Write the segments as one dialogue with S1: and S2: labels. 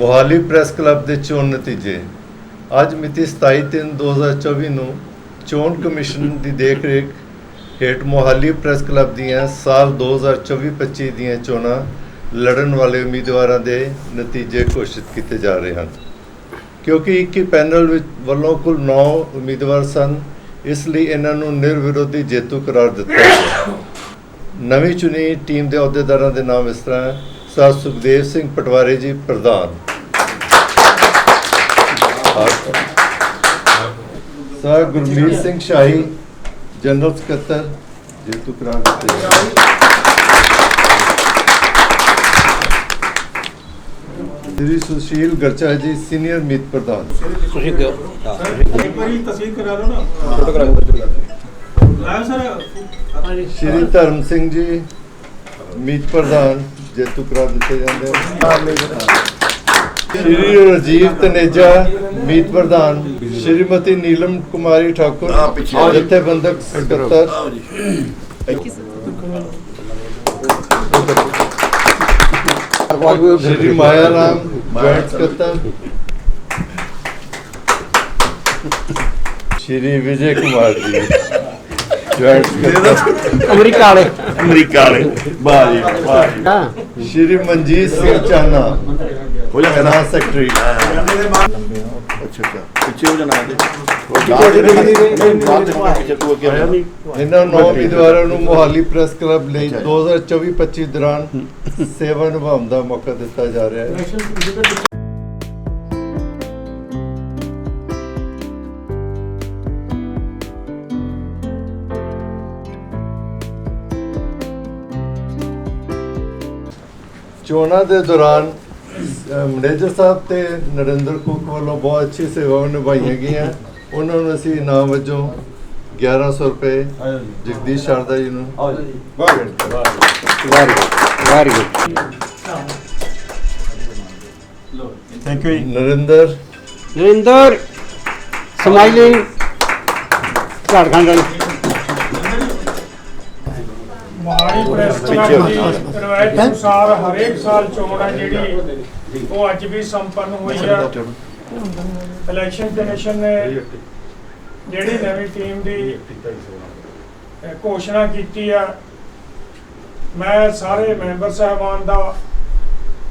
S1: Mohali press club ਦੇ ਚੋਣ ਨਤੀਜੇ। ਅੱਜ ਮਿਤੀ 27/3/2024 ਨੂੰ ਚੋਣ ਕਮਿਸ਼ਨ ਦੀ ਦੇਖਰੇਖ ਹੇਠ ਮੋਹਾਲੀ ਪ੍ਰੈਸ ਕਲੱਬ ਦੀਆਂ ਸਾਲ 2024-25 ਦੀਆਂ ਚੋਣਾਂ ਲੜਨ ਵਾਲੇ ਉਮੀਦਵਾਰਾਂ ਦੇ ਨਤੀਜੇ ਘੋਸ਼ਿਤ ਕੀਤੇ ਜਾ ਰਹੇ ਹਨ। ਕਿਉਂਕਿ 21 ਪੈਨਲ ਵਿੱਚ ਵੱਲੋਂ ਕੁੱਲ 9 ਉਮੀਦਵਾਰ ਸਨ, ਇਸ ਲਈ ਇਹਨਾਂ ਨੂੰ ਨਿਰਵਿਰੋਧੀ ਜੇਤੂ ਕਰਾਰ ਦਿੱਤਾ ਗਿਆ। ਨਵੀਂ ਚੁਣੀ ਟੀਮ ਦੇ ਅਹੁਦੇਦਾਰਾਂ ਦੇ ਨਾਮ ਇਸ ਤਰ੍ਹਾਂ ਹੈ ਸਰ ਸੁਖਦੇਵ ਸਿੰਘ ਪਟਵਾਰੀ ਜੀ ਪ੍ਰਧਾਨ। ਸਰ ਗੁਰਮੀਤ ਸਿੰਘ ਸ਼ਾਹੀ ਜਨਰਲ ਸਕੱਤਰ ਜੇਤੂ ਕਰਾਰ ਦਿੱਤੇ ਸ੍ਰੀ ਸੁਸ਼ੀਲ ਗਰਚਾ ਜੀ ਸੀਨੀਅਰ ਮੀਤ ਪ੍ਰਧਾਨ।
S2: ਤੁਸੀਂ ਕਿਉਂ
S3: ਇੱਕ ਵਾਰੀ ਤਸਦੀਕ ਕਰਾ ਲਓ ਨਾ।
S2: ਫੋਟੋ ਕਰਾ ਦਿਓ।
S3: ਆਇਆ ਸਰ
S1: ਸ਼੍ਰੀ ਧਰਮ ਸਿੰਘ ਜੀ ਮੀਤ ਪ੍ਰਧਾਨ ਜੇਤੂ ਕਰਾਰ ਦਿੱਤੇ ਜਾਂਦੇ। ਹਨ ਸ਼੍ਰੀ ਰਾਜੀਵ ਤਨੇਜਾ ਮੀਤ ਪ੍ਰਧਾਨ ਸ਼੍ਰੀਮਤੀ ਨੀਲਮ ਕੁਮਾਰੀ ਠਾਕੁਰ ਜਥੇਬੰਦਕ ਸਕੱਤਰ। ਸ਼੍ਰੀ ਮਾਇਆ ਰਾਮ ਜੁਆਇੰਟ ਸਕੱਤਰ। ਸ਼੍ਰੀ ਵਿਜੇ ਕੁਮਾਰ ਜੀ ਜੁਆਇੰਟ ਸਕੱਤਰ।
S2: ਅਮਰੀਕਾ ਵਾਲੇ
S4: ਅਮਰੀਕਾ ਵਾਲੇ ਵਾਹ ਜੀ। ਵਾਹ ਜੀ
S2: ਹਾਂ।
S4: ਜਾ
S1: ਜਨਰਲ ਸੈਕਟਰੀ
S4: ਅੱਛਾ ਅੱਛਾ ਪਿੱਛੇ ਹੋ ਜਾਣਾ ਤੇ ਪਿੱਛੇ ਤੂੰ ਅੱਗੇ। ਆਇਆ ਨਹੀਂ।
S1: ਇਹਨਾਂ ਨੌ ਉਮੀਦਵਾਰਾਂ ਨੂੰ ਮੋਹਾਲੀ ਪ੍ਰੈਸ ਕਲੱਬ ਲਈ 2024-25 ਦੌਰਾਨ ਸੇਵਾ ਨਿਭਾਉਣ ਦਾ ਮੌਕਾ ਦਿੱਤਾ ਜਾ ਰਿਹਾ ਹੈ। ਚੋਣਾਂ ਦੇ ਦੌਰਾਨ ਮੈਨੇਜਰ ਸਾਹਿਬ ਤੇ ਨਰਿੰਦਰ ਕੁਕ ਵੱਲੋਂ ਬਹੁਤ ਅੱਛੀ ਸੇਵਾਵਾਂ ਨਿਭਾਈਆਂ ਗਈਆਂ। ਉਹਨਾਂ ਨੂੰ ਅਸੀਂ ਇਨਾਮ ਵਜੋਂ 1100 ਰੁਪਏ ਜਗਦੀਸ਼ ਸ਼ਾਰਦਾ ਜੀ ਨੂੰ।
S2: Very good very good
S3: thank you
S1: Narinder
S2: Narinder smiling Jharkhand ਵਾਲੇ
S5: ਮਹਾਲੀ ਪ੍ਰੈਸ ਕਲੱਬ ਦੀ ਰਵਾਇਤ ਅਨੁਸਾਰ ਹਰੇਕ ਸਾਲ ਚੋਣ ਹੈ ਜਿਹੜੀ ਉਹ ਅੱਜ ਵੀ ਸੰਪੰਨ ਹੋਈ ਹੈ ਇਲੈਕਸ਼ਨ ਕਮਿਸ਼ਨ ਨੇ ਜਿਹੜੀ ਨਵੀਂ ਟੀਮ ਦੀ ਘੋਸ਼ਣਾ ਕੀਤੀ ਆ। ਮੈਂ ਸਾਰੇ ਮੈਂਬਰ ਸਾਹਿਬਾਨ ਦਾ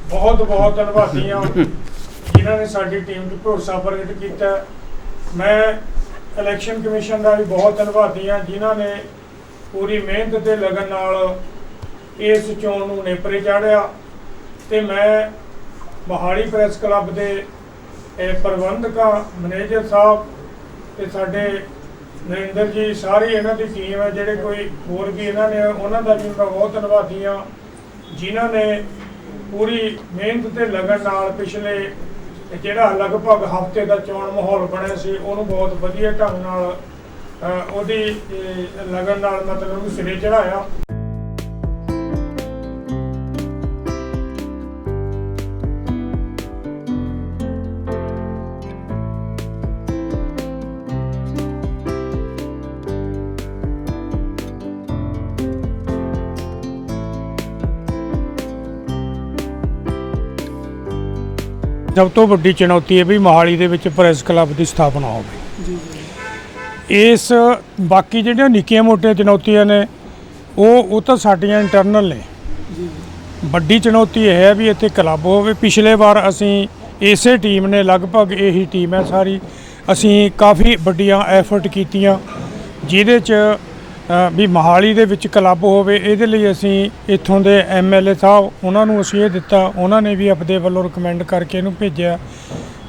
S5: ਬਹੁਤ ਬਹੁਤ ਧੰਨਵਾਦੀ ਹਾਂ। ਜਿਨ੍ਹਾਂ ਨੇ ਸਾਡੀ ਟੀਮ ਤੇ ਭਰੋਸਾ ਪ੍ਰਗਟ ਕੀਤਾ। ਮੈਂ ਇਲੈਕਸ਼ਨ ਕਮਿਸ਼ਨ ਦਾ ਵੀ ਬਹੁਤ ਧੰਨਵਾਦੀ ਹਾਂ। ਜਿਨ੍ਹਾਂ ਨੇ ਪੂਰੀ ਮਿਹਨਤ ਤੇ ਲਗਨ ਨਾਲ ਇਸ ਚੋਣ ਨੂੰ ਨੇਪਰੇ ਚਾੜਿਆ। ਤੇ ਮੈਂ ਮੋਹਾਲੀ ਪ੍ਰੈਸ ਕਲੱਬ ਦੇ ਇਹ ਪ੍ਰਬੰਧਕਾਂ, ਮੈਨੇਜਰ ਸਾਹਿਬ ਤੇ ਸਾਡੇ ਨਰਿੰਦਰ ਜੀ, ਸਾਰੀ ਇਹਨਾਂ ਦੀ ਟੀਮ ਹੈ, ਜਿਹੜੇ ਕੋਈ ਹੋਰ ਵੀ ਇਹਨਾਂ ਨੇ, ਉਹਨਾਂ ਦਾ ਵੀ ਮੈਂ ਬਹੁਤ ਧੰਨਵਾਦੀ ਹਾਂ, ਜਿਨ੍ਹਾਂ ਨੇ ਪੂਰੀ ਮਿਹਨਤ ਤੇ ਲਗਨ ਨਾਲ ਪਿਛਲੇ ਜਿਹੜਾ ਲਗਭਗ ਹਫ਼ਤੇ ਦਾ ਚੋਣ ਮਾਹੌਲ ਬਣਿਆ ਸੀ, ਉਹਨੂੰ ਬਹੁਤ ਵਧੀਆ ਢੰਗ ਨਾਲ ਉਹਦੀ ਲਗਨ ਨਾਲ ਮਤਲਬ ਉਹਨੂੰ ਸਿਰੇ ਚੜਾਇਆ ਸਭ ਤੋਂ ਵੱਡੀ ਚੁਣੌਤੀ ਹੈ ਵੀ ਮੋਹਾਲੀ ਦੇ ਵਿੱਚ ਪ੍ਰੈਸ ਕਲੱਬ ਦੀ ਸਥਾਪਨਾ ਹੋਵੇ ਇਸ ਬਾਕੀ ਜਿਹੜੀਆਂ ਨਿੱਕੀਆਂ ਮੋਟੀਆਂ ਚੁਣੌਤੀਆਂ ਨੇ ਉਹ ਉਹ ਤਾਂ ਸਾਡੀਆਂ ਇੰਟਰਨਲ ਨੇ। ਵੱਡੀ ਚੁਣੌਤੀ ਇਹ ਹੈ ਵੀ ਇੱਥੇ ਕਲੱਬ ਹੋਵੇ। ਪਿਛਲੇ ਵਾਰ ਅਸੀਂ ਇਸੇ ਟੀਮ ਨੇ ਲਗਭਗ ਇਹੀ ਟੀਮ ਹੈ ਸਾਰੀ ਅਸੀਂ ਕਾਫੀ ਵੱਡੀਆਂ ਐਫਰਟ ਕੀਤੀਆਂ ਜਿਹਦੇ ਚ ਵੀ ਮਹਾਲੀ ਦੇ ਵਿੱਚ ਕਲੱਬ ਹੋਵੇ, ਇਹਦੇ ਲਈ ਅਸੀਂ ਇੱਥੋਂ ਦੇ ਐਮਐਲਏ ਸਾਹਿਬ, ਉਹਨਾਂ ਨੂੰ ਅਸੀਂ ਇਹ ਦਿੱਤਾ, ਉਹਨਾਂ ਨੇ ਵੀ ਆਪਦੇ ਵੱਲੋਂ ਰਿਕਮੈਂਡ ਕਰਕੇ ਇਹਨੂੰ ਭੇਜਿਆ।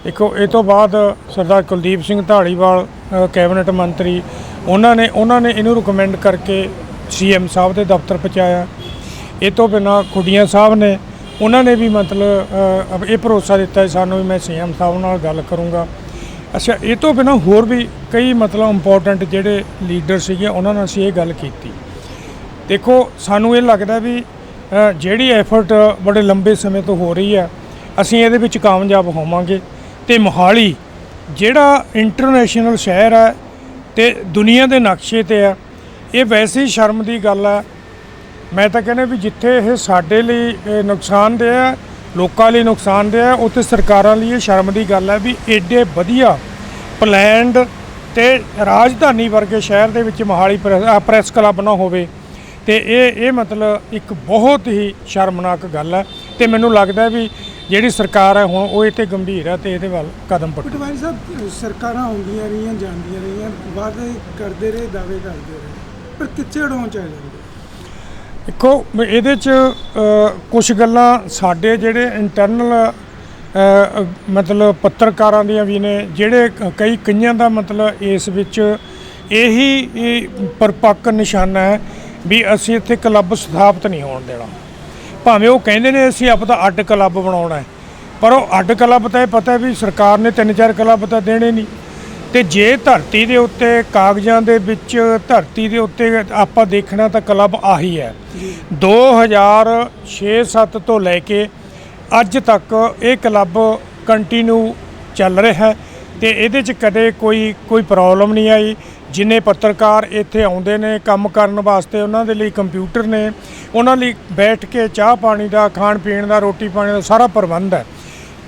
S5: ਦੇਖੋ, ਇਹ ਤੋਂ ਬਾਅਦ ਸਰਦਾਰ ਕੁਲਦੀਪ ਸਿੰਘ ਢਾਲੀਵਾਲ ਕੈਬਨਿਟ ਮੰਤਰੀ, ਉਹਨਾਂ ਨੇ ਉਹਨਾਂ ਨੇ ਇਹਨੂੰ ਰਿਕਮੈਂਡ ਕਰਕੇ ਸੀਐਮ ਸਾਹਿਬ ਦੇ ਦਫ਼ਤਰ ਪਹੁੰਚਾਇਆ। ਇਹ ਤੋਂ ਬਿਨਾ ਖੁੱਡੀਆਂ ਸਾਹਿਬ ਨੇ, ਉਹਨਾਂ ਨੇ ਵੀ ਮਤਲਬ ਇਹ ਭਰੋਸਾ ਦਿੱਤਾ ਸਾਨੂੰ ਵੀ ਮੈਂ ਸੀਐਮ ਸਾਹਿਬ ਨਾਲ ਗੱਲ ਕਰੂੰਗਾ। ਅੱਛਾ, ਇਹ ਤੋਂ ਬਿਨਾਂ ਹੋਰ ਵੀ ਕਈ ਮਤਲਬ ਇੰਪੋਰਟੈਂਟ ਜਿਹੜੇ ਲੀਡਰ ਸੀਗੇ, ਉਹਨਾਂ ਨਾਲ ਅਸੀਂ ਇਹ ਗੱਲ ਕੀਤੀ। ਦੇਖੋ, ਸਾਨੂੰ ਇਹ ਲੱਗਦਾ ਵੀ ਜਿਹੜੀ ਐਫਰਟ ਬੜੇ ਲੰਬੇ ਸਮੇਂ ਤੋਂ ਹੋ ਰਹੀ ਹੈ, ਅਸੀਂ ਇਹਦੇ ਵਿੱਚ ਕਾਮਯਾਬ ਹੋਵਾਂਗੇ। ਤੇ ਮੋਹਾਲੀ, ਜਿਹੜਾ ਇੰਟਰਨੈਸ਼ਨਲ ਸ਼ਹਿਰ ਹੈ ਤੇ ਦੁਨੀਆ ਦੇ ਨਕਸ਼ੇ ਤੇ ਹੈ, ਇਹ ਵੈਸੇ ਹੀ ਸ਼ਰਮ ਦੀ ਗੱਲ ਹੈ। ਮੈਂ ਤਾਂ ਕਹਿੰਦਾ ਵੀ ਜਿੱਥੇ ਇਹ ਸਾਡੇ ਲਈ ਨੁਕਸਾਨਦੇਹ ਹੈ ਲੋਕਾਂ ਲਈ ਨੁਕਸਾਨਦੇਹ ਹੈ। ਉੱਥੇ ਸਰਕਾਰਾਂ ਲਈ ਇਹ ਸ਼ਰਮ ਦੀ ਗੱਲ ਹੈ ਵੀ ਏਡੇ ਵਧੀਆ ਪਲੈਨਡ ਤੇ ਰਾਜਧਾਨੀ ਵਰਗੇ ਸ਼ਹਿਰ ਦੇ ਵਿੱਚ ਮੋਹਾਲੀ ਪ੍ਰੈਸ ਕਲੱਬ ਨਾ ਹੋਵੇ। ਤੇ ਇਹ ਇਹ ਮਤਲਬ ਇੱਕ ਬਹੁਤ ਹੀ ਸ਼ਰਮਨਾਕ ਗੱਲ ਹੈ। ਤੇ ਮੈਨੂੰ ਲੱਗਦਾ ਵੀ ਜਿਹੜੀ ਸਰਕਾਰ ਹੈ ਹੁਣ ਉਹ ਇਹ ਤੇ ਗੰਭੀਰ ਹੈ ਤੇ ਇਹਦੇ ਵੱਲ ਕਦਮ ਪੁੱਟ।
S6: ਪਟਵਾਰੀ ਸਾਹਿਬ ਸਰਕਾਰਾਂ ਆਉਂਦੀਆਂ ਰਹੀਆਂ ਜਾਂਦੀਆਂ ਰਹੀਆਂ ਵਾਅਦੇ ਕਰਦੇ ਰਹੇ ਦਾਅਵੇ ਕਰਦੇ ਰਹੇ ਪਰ ਕਿੱਥੇ ਉਡਾਉਣ ਚ ਆ ਜਾਂਦੇ।
S5: ਦੇਖੋ ਇਹਦੇ ਚ ਕੁਝ ਗੱਲਾਂ ਸਾਡੇ ਜਿਹੜੇ ਇੰਟਰਨਲ ਮਤਲਬ ਪੱਤਰਕਾਰਾਂ ਦੀਆਂ ਵੀ ਨੇ, ਜਿਹੜੇ ਕਈ ਕਈਆਂ ਦਾ ਮਤਲਬ ਇਸ ਵਿੱਚ ਇਹੀ, ਇਹ ਪਰਪੱਕ ਨਿਸ਼ਾਨਾ ਹੈ ਵੀ ਅਸੀਂ ਇੱਥੇ ਕਲੱਬ ਸਥਾਪਿਤ ਨਹੀਂ ਹੋਣ ਦੇਣਾ। ਭਾਵੇਂ ਉਹ ਕਹਿੰਦੇ ਨੇ ਅਸੀਂ ਆਪਦਾ ਅੱਡ ਕਲੱਬ ਬਣਾਉਣਾ ਹੈ, ਪਰ ਉਹ ਅੱਡ ਕਲੱਬ ਤਾਂ ਇਹ ਪਤਾ ਵੀ ਸਰਕਾਰ ਨੇ ਤਿੰਨ ਚਾਰ ਕਲੱਬ ਤਾਂ ਦੇਣੇ ਨਹੀਂ। ਤੇ ਜੇ ਧਰਤੀ ਦੇ ਉੱਤੇ ਕਾਗਜ਼ਾਂ ਦੇ ਵਿੱਚ ਧਰਤੀ ਦੇ ਉੱਤੇ ਆਪਾਂ ਦੇਖਣਾ ਤਾਂ ਕਲੱਬ ਆਹੀ ਹੈ। 2006-7 ਤੋਂ ਲੈ ਕੇ ਅੱਜ ਤੱਕ ਇਹ ਕਲੱਬ ਕੰਟੀਨਿਊ ਚੱਲ ਰਿਹਾ ਹੈ ਤੇ ਇਹਦੇ 'ਚ ਕਦੇ ਕੋਈ ਕੋਈ ਪ੍ਰੋਬਲਮ ਨਹੀਂ ਆਈ। ਜਿੰਨੇ ਪੱਤਰਕਾਰ ਇੱਥੇ ਆਉਂਦੇ ਨੇ ਕੰਮ ਕਰਨ ਵਾਸਤੇ ਉਹਨਾਂ ਦੇ ਲਈ ਕੰਪਿਊਟਰ ਨੇ। ਉਹਨਾਂ ਲਈ ਬੈਠ ਕੇ ਚਾਹ ਪਾਣੀ ਦਾ ਖਾਣ ਪੀਣ ਦਾ ਰੋਟੀ ਪਾਣੀ ਦਾ ਸਾਰਾ ਪ੍ਰਬੰਧ ਹੈ।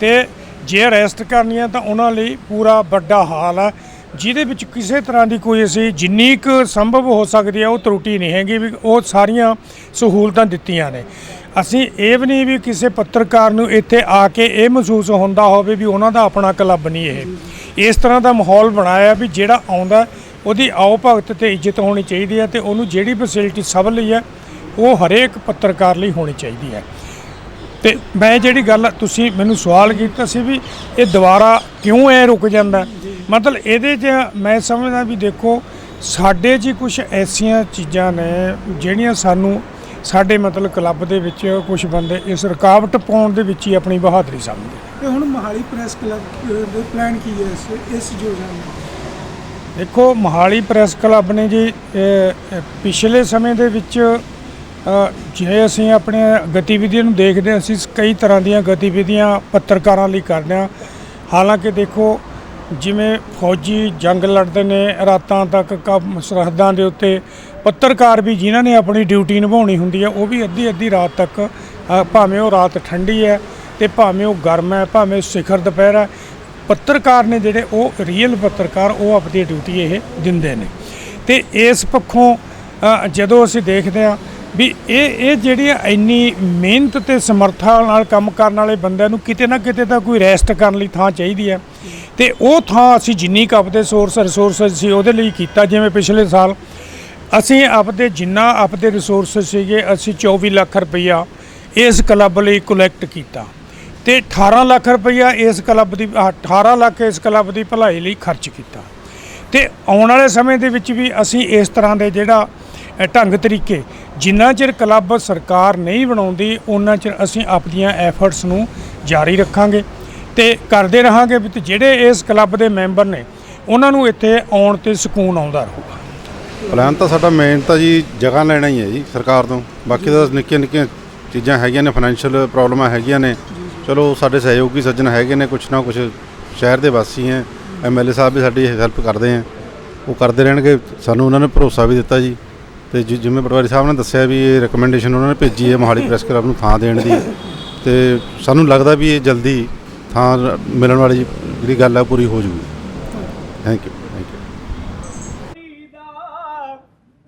S5: ਤੇ ਜੇ ਰੈਸਟ ਕਰਨੀ ਹੈ ਤਾਂ ਉਹਨਾਂ ਲਈ ਪੂਰਾ ਵੱਡਾ ਹਾਲ ਹੈ। ਜਿਹਦੇ ਵਿੱਚ ਕਿਸੇ ਤਰ੍ਹਾਂ ਦੀ ਕੋਈ ਅਸੀਂ ਜਿੰਨੀ ਕੁ ਸੰਭਵ ਹੋ ਸਕਦੀ ਹੈ, ਉਹ ਤਰੁੱਟੀ ਨਹੀਂ ਹੈਗੀ ਵੀ ਉਹ ਸਾਰੀਆਂ ਸਹੂਲਤਾਂ ਦਿੱਤੀਆਂ ਨੇ। ਅਸੀਂ ਇਹ ਵੀ ਨਹੀਂ ਵੀ ਕਿਸੇ ਪੱਤਰਕਾਰ ਨੂੰ ਇੱਥੇ ਆ ਕੇ ਇਹ ਮਹਿਸੂਸ ਹੁੰਦਾ ਹੋਵੇ ਵੀ ਉਹਨਾਂ ਦਾ ਆਪਣਾ ਕਲੱਬ ਨਹੀਂ ਇਹ। ਇਸ ਤਰ੍ਹਾਂ ਦਾ ਮਾਹੌਲ ਬਣਾਇਆ ਵੀ ਜਿਹੜਾ ਆਉਂਦਾ, ਉਹਦੀ ਆਓ ਭਗਤ ਤੇ ਇੱਜ਼ਤ ਹੋਣੀ ਚਾਹੀਦੀ ਹੈ ਤੇ ਉਹਨੂੰ ਜਿਹੜੀ ਫੈਸਿਲਿਟੀ ਸਭ ਲਈ ਹੈ, ਉਹ ਹਰੇਕ ਪੱਤਰਕਾਰ ਲਈ ਹੋਣੀ ਚਾਹੀਦੀ ਹੈ। ਤੇ ਮੈਂ ਜਿਹੜੀ ਗੱਲ ਤੁਸੀਂ ਮੈਨੂੰ ਸਵਾਲ ਕੀਤਾ ਸੀ ਵੀ ਇਹ ਦੁਬਾਰਾ ਕਿਉਂ ਐ ਰੁਕ ਜਾਂਦਾ? ਮਤਲਬ ਇਹਦੇ 'ਚ ਮੈਂ ਸਮਝਦਾ ਵੀ ਦੇਖੋ ਸਾਡੇ 'ਚ ਕੁਝ ਐਸੀਆਂ ਚੀਜ਼ਾਂ ਨੇ ਜਿਹੜੀਆਂ ਸਾਨੂੰ ਸਾਡੇ ਮਤਲਬ ਕਲੱਬ ਦੇ ਵਿੱਚ ਕੁਝ ਬੰਦੇ ਇਸ ਰੁਕਾਵਟ ਪਾਉਣ ਦੇ ਵਿੱਚ ਹੀ ਆਪਣੀ ਬਹਾਦਰੀ ਸਮਝਦੇ
S6: ਤੇ ਹੁਣ ਮਹਾਲੀ ਪ੍ਰੈਸ ਕਲੱਬ ਦੇ ਪਲਾਨ ਕੀ ਹੈ ਇਸ ਇਸ ਯੋਜਨਾ ਦਾ?
S5: ਦੇਖੋ ਮੋਹਾਲੀ ਪ੍ਰੈਸ ਕਲੱਬ ਨੇ ਜੀ ਪਿਛਲੇ ਸਮੇਂ ਦੇ ਵਿੱਚ ਜੇ ਅਸੀਂ ਆਪਣੇ ਗਤੀਵਿਧੀਆਂ ਨੂੰ ਦੇਖਦੇ ਹਾਂ, ਅਸੀਂ ਕਈ ਤਰ੍ਹਾਂ ਦੀਆਂ ਗਤੀਵਿਧੀਆਂ ਪੱਤਰਕਾਰਾਂ ਲਈ ਕਰਦੇ ਹਾਂ। ਹਾਲਾਂਕਿ ਦੇਖੋ, ਜਿਵੇਂ ਫੌਜੀ ਜੰਗ ਲੜਦੇ ਨੇ, ਰਾਤਾਂ ਤੱਕ ਕੰਮ ਸਰਹੱਦਾਂ ਦੇ ਉੱਤੇ ਪੱਤਰਕਾਰ ਵੀ ਜਿਨ੍ਹਾਂ ਨੇ ਆਪਣੀ ਡਿਊਟੀ ਨਿਭਾਉਣੀ ਹੁੰਦੀ ਹੈ, ਉਹ ਵੀ ਅੱਧੀ ਅੱਧੀ ਰਾਤ ਤੱਕ ਭਾਵੇਂ ਉਹ ਰਾਤ ਠੰਡੀ ਹੈ ਤੇ ਭਾਵੇਂ ਉਹ ਗਰਮ ਹੈ, ਭਾਵੇਂ ਸਿਖਰ ਦੁਪਹਿਰ ਹੈ, ਪੱਤਰਕਾਰ ਨੇ ਜਿਹੜੇ ਉਹ ਰੀਅਲ ਪੱਤਰਕਾਰ, ਉਹ ਆਪਣੀ ਡਿਊਟੀ ਇਹ ਦਿੰਦੇ ਨੇ। ਤੇ ਇਸ ਪੱਖੋਂ ਜਦੋਂ ਅਸੀਂ ਦੇਖਦੇ ਹਾਂ ਵੀ ਇਹ ਇਹ ਜਿਹੜੀ ਇੰਨੀ ਮਿਹਨਤ ਤੇ ਸਮਰੱਥਾ ਨਾਲ ਕੰਮ ਕਰਨ ਵਾਲੇ ਬੰਦਿਆਂ ਨੂੰ ਕਿਤੇ ਨਾ ਕਿਤੇ ਤਾਂ ਕੋਈ ਰੈਸਟ ਕਰਨ ਲਈ ਥਾਂ ਚਾਹੀਦੀ ਹੈ। ਤੇ ਉਹ ਥਾਂ ਅਸੀਂ ਜਿੰਨੀ ਕੁ ਆਪਦੇ ਸੋਰਸ ਰਿਸੋਰਸ ਸੀ ਉਹਦੇ ਲਈ ਕੀਤਾ, ਜਿਵੇਂ ਪਿਛਲੇ ਸਾਲ ਅਸੀਂ ਆਪਦੇ ਜਿੰਨਾ ਆਪਦੇ ਰਿਸੋਰਸ ਸੀਗੇ, ਅਸੀਂ 24 ਲੱਖ ਰੁਪਈਆ ਇਸ ਕਲੱਬ ਲਈ ਕਲੈਕਟ ਕੀਤਾ। ਤੇ 18 ਲੱਖ ਰੁਪਈਆ ਇਸ ਕਲੱਬ ਦੀ ਆਹ 18 ਲੱਖ ਇਸ ਕਲੱਬ ਦੀ ਭਲਾਈ ਲਈ ਖਰਚ ਕੀਤਾ। ਤੇ ਆਉਣ ਵਾਲੇ ਸਮੇਂ ਦੇ ਵਿੱਚ ਵੀ ਅਸੀਂ ਇਸ ਤਰ੍ਹਾਂ ਦੇ ਜਿਹੜਾ ਢੰਗ ਤਰੀਕੇ। ਜਿੰਨਾ ਚਿਰ ਕਲੱਬ ਸਰਕਾਰ ਨਹੀਂ ਬਣਾਉਂਦੀ ਉਹਨਾਂ ਚਿਰ ਅਸੀਂ ਆਪਣੀਆਂ ਐਫਰਟਸ ਨੂੰ ਜਾਰੀ ਰੱਖਾਂਗੇ ਤੇ ਕਰਦੇ ਰਹਾਂਗੇ ਵੀ ਜਿਹੜੇ ਇਸ ਕਲੱਬ ਦੇ ਮੈਂਬਰ ਨੇ, ਉਹਨਾਂ ਨੂੰ ਇੱਥੇ ਆਉਣ ਤੇ ਸਕੂਨ ਆਉਂਦਾ ਰਹੂਗਾ।
S7: ਪਲਾਨ ਤਾਂ ਸਾਡਾ ਮੇਨ ਤਾਂ ਜੀ ਜਗ੍ਹਾ ਲੈਣਾ ਹੀ ਹੈ ਜੀ ਸਰਕਾਰ ਤੋਂ। ਬਾਕੀ ਤਾਂ ਨਿੱਕੀਆਂ ਨਿੱਕੀਆਂ ਚੀਜ਼ਾਂ ਹੈਗੀਆਂ ਨੇ ਫਾਈਨੈਂਸ਼ੀਅਲ ਪ੍ਰੋਬਲਮਾਂ ਹੈਗੀਆਂ ਨੇ। ਚਲੋ ਸਾਡੇ ਸਹਿਯੋਗੀ ਸੱਜਣ ਹੈਗੇ ਨੇ, ਕੁਛ ਨਾ ਕੁਛ ਸ਼ਹਿਰ ਦੇ ਵਾਸੀ ਹੈ। ਐਮਐਲਏ ਸਾਹਿਬ ਵੀ ਸਾਡੀ ਹੈਲਪ ਕਰਦੇ ਆ ਉਹ ਕਰਦੇ ਰਹਿਣਗੇ, ਸਾਨੂੰ ਉਹਨਾਂ ਨੇ ਭਰੋਸਾ ਵੀ ਦਿੱਤਾ ਜੀ। ਤੇ ਜਿ- ਜਿਵੇਂ ਪਟਵਾਰੀ ਸਾਹਿਬ ਨੇ ਦੱਸਿਆ ਵੀ ਇਹ ਰეკਮੈਂਡੇਸ਼ਨ ਉਹਨਾਂ ਨੇ ਭੇਜੀ ਹੈ ਮੋਹਾਲੀ ਪ੍ਰੈਸ ਕਲੱਬ ਨੂੰ ਥਾਂ ਦੇਣ ਦੀ। ਤੇ ਸਾਨੂੰ ਲੱਗਦਾ ਵੀ ਇਹ ਜਲਦੀ ਥਾਂ ਮਿਲਣ ਵਾਲੀ ਜਿਹੜੀ ਗੱਲ ਹੈ ਪੂਰੀ ਹੋ ਜੂਗੀ। ਥੈਂਕ ਯੂ ਥੈਂਕ ਯੂ
S8: ਦਾ,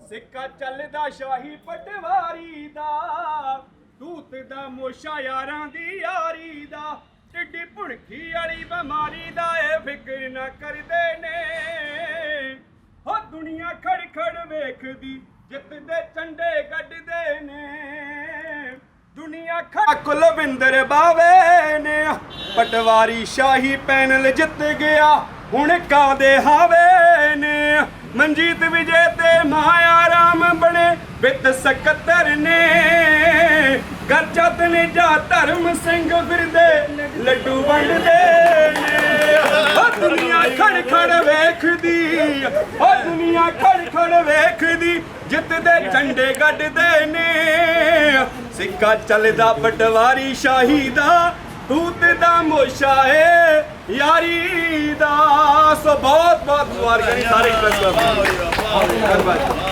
S8: ਸਿੱਕਾ ਚੱਲਦਾ ਸ਼ਾਹੀ ਪਟਵਾਰੀ ਦਾ, ਦੂਤ ਦਾ ਮੋਸ਼ਾ ਯਾਰਾਂ ਦੀ ਯਾਰੀ ਦਾ, ਟਿੱਡੀ ਭੁਣਕੀ ਵਾਲੀ ਬਿਮਾਰੀ ਦਾ ਇਹ ਫਿਕਰ ਨਾ ਕਰਦੇ ਨੇ। ਹੋ ਦੁਨੀਆ ਖੜ ਖੜ ਵੇਖਦੀ ਜਿੱਤ ਚੰਡੇ ਗੱਡਦੇ ਨੇ। ਦੁਨੀਆ ਖਾ ਕੁਲਵਿੰਦਰ ਬਾਵੇ ਨੇ। ਪਟਵਾਰੀ ਸ਼ਾਹੀ ਪੈਨਲ ਜਿੱਤ ਗਿਆ, ਹੁਣ ਕਾਦੇ ਹਾਵੇ ਨੇ। ਮਨਜੀਤ ਵਿਜੇ ਤੇ ਮਾਇਆ ਰਾਮ ਬਣੇ ਬਿੱਤ ਸਕੱਤਰ ਨੇ। ਗਰਜਤ ਨੇ ਜਾ ਧਰਮ ਸਿੰਘ ਫਿਰਦੇ, ਲੱਡੂ ਵੰਡਦੇ ਨੇ। ਉਹ ਦੁਨੀਆ ਖੜ ਖੜ ਵੇਖਦੀ ਉਹ ਦੁਨੀਆ ਖੜ ਖੜ ਵੇਖਦੀ ਜਿੱਤ ਦੇ ਝੰਡੇ ਗੱਡਦੇ ਨੇ। ਸਿੱਕਾ ਚੱਲਦਾ, ਪਟਵਾਰੀ ਸ਼ਾਹੀ ਦਾ। ਤੂਤ ਦਾ ਮੋਸ਼ਾ ਏ, ਯਾਰੀ ਦਾ। ਸੋ ਬਹੁਤ ਬਹੁਤ ਮੁਬਾਰਕਾਂ ਜੀ ਸਾਰੇ ਪ੍ਰੈਸ ਕਲੱਬ ਧੰਨਵਾਦ